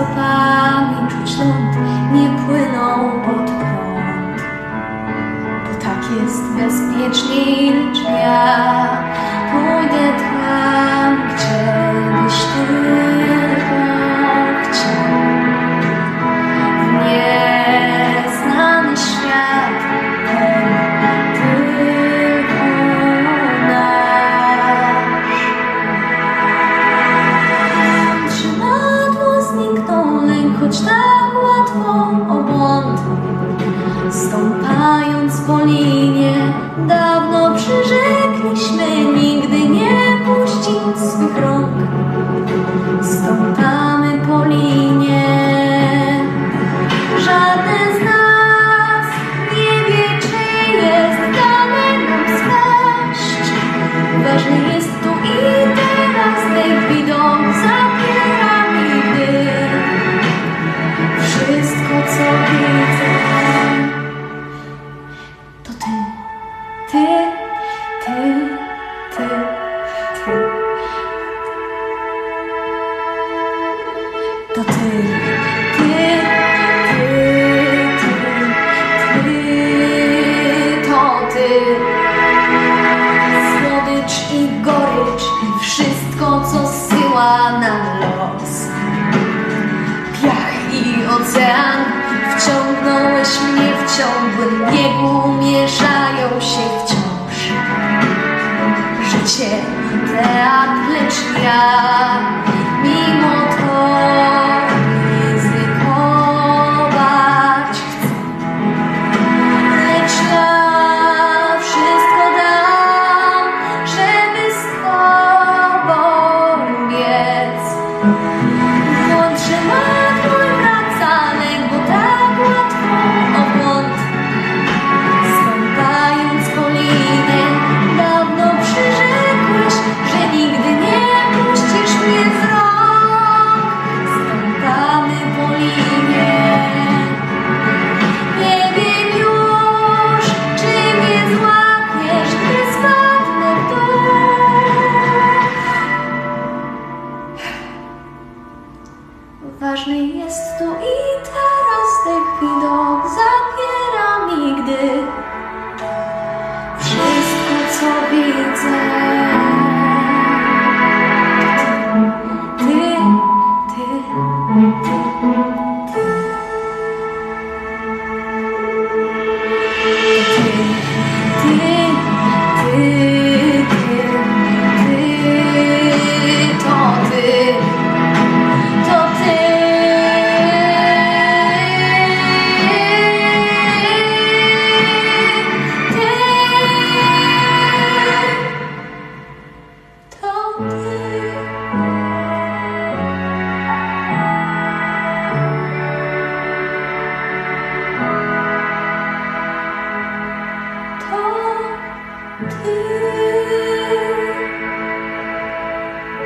stopami czuć ląd, nie płyną pod prąd. Bo tak jest bezpieczniej niż ja. choć tak łatwą obłąd. To ty. Ty, ty, ty, ty, to ty. Słodycz i gorycz i wszystko, co syła nam los. Piach i ocean wciągnąłeś mnie w ciągłym biegu, mieszają się wciąż. Życie, teatr, lecz ja. Jest tu i teraz ten widok zapiera mi, gdy wszystko co widzę. Ty, ty, ty. You.